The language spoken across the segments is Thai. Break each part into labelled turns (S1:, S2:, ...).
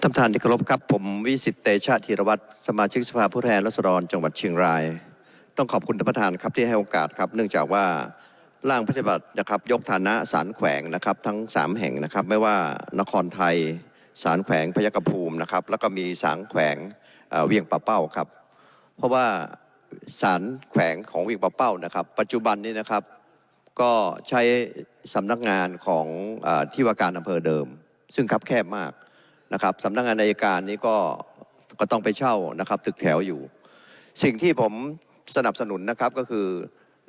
S1: ท่านประธานที่เคารพครับ ผมวิสิตเตชะธีรวัตรสมาชิกสภาผู้แทนราษฎรจังหวัดเชียงราย ต้องขอบคุณท่านประธานครับที่ให้โอกาสครับ เนื่องจากว่าร่างปฏิบัตินะครับ ยกฐานะศาลแขวงนะครับ ทั้ง 3 แห่งนะครับ ไม่ว่านครไทยศาลแขวงพยัคฆภูมินะครับ แล้วก็มีศาลแขวงเเวียงป่าเป้าครับ เพราะว่าศาลแขวงของเวียงป่าเป้านะครับ ปัจจุบันนี้นะครับ ก็ใช้สำนักงานของอที่ว่าการอำเภอเดิม ซึ่งคับแคบมาก นะครับสำนักงานอัยการนี้ก็ก็ต้องไปเช่านะครับตึกแถวอยู่ สิ่งที่ผมสนับสนุนนะครับก็คือ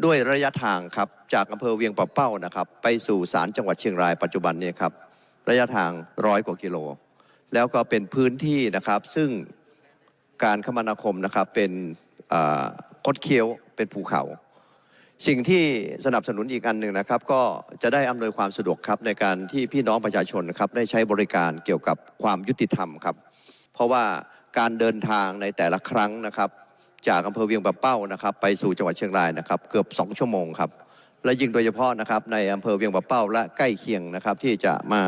S1: ด้วยระยะทางครับจากอำเภอเวียงป่าเป้านะครับ ไปสู่ศาลจังหวัดเชียงรายปัจจุบันนี้ครับระยะทางร้อยกว่ากิโล แล้วก็เป็นพื้นที่นะครับซึ่งการคมนาคมนะครับเป็นคดเคี้ยวเป็นภูเขา สิ่งที่สนับสนุนอีกอันหนึ่งนะครับ ก็จะได้อำนวยความสะดวกครับในการที่พี่น้องประชาชนนะครับได้ใช้บริการเกี่ยวกับความยุติธรรมครับ เพราะว่าการเดินทางในแต่ละครั้งนะครับ จากอำเภอเวียงป่าเป้านะครับ ไปสู่จังหวัดเชียงรายนะครับ เกือบ 2 ชั่วโมงครับและยิ่งโดยเฉพาะนะครับในอำเภอเวียงป่าเป้าและใกล้เคียงนะครับ ที่จะมา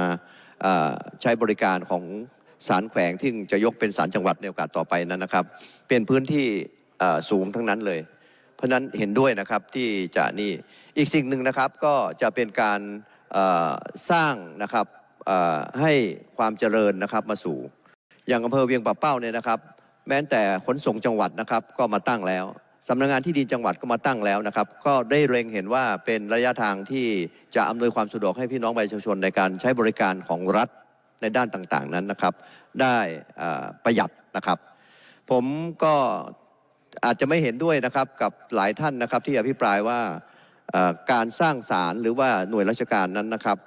S1: ใช้บริการของศาลแขวงที่จะยกเป็นศาลจังหวัดในโอกาสต่อไปนั้นนะครับ เป็นพื้นที่สูงทั้งนั้นเลย เพราะฉะนั้นเห็นด้วยนะครับที่จะนี่อีกสิ่งหนึ่งนะครับก็จะเป็นการสร้างนะครับให้ความเจริญนะครับมาสู่ อย่างอำเภอเวียงป่าเป้าเนี่ยนะครับ แม้แต่ขนส่งจังหวัดนะครับก็มาตั้งแล้วสำนักงานที่ดินจังหวัดก็มาตั้งแล้วนะครับ ก็ได้เล็งเห็นว่าเป็นระยะทางที่จะอำนวยความสะดวกให้พี่น้องประชาชนในการใช้บริการของรัฐในด้านต่างๆนั้นนะครับ ได้ประหยัดนะครับ ผมก็ อาจจะไม่เห็นด้วยนะครับกับหลายท่านนะครับที่อภิปรายว่าการสร้างศาลหรือว่าหน่วยราชการนั้นนะครับ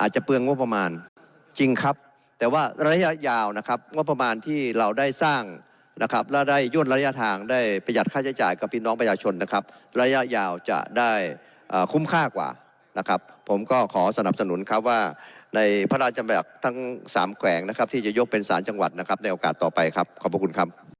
S1: อาจจะเปลืองงบประมาณจริงครับ แต่ว่าระยะยาวนะครับงบประมาณที่เราได้สร้างนะครับและได้ย่นระยะทางได้ประหยัดค่าใช้จ่ายกับพี่น้องประชาชนนะครับ ระยะยาวจะได้คุ้มค่ากว่านะครับ ผมก็ขอสนับสนุนครับว่าในพระราชบัญญัติทั้งสามแขวงนะครับ ที่จะยกเป็นศาลจังหวัดนะครับในโอกาสต่อไปครับ ขอบพระคุณครับ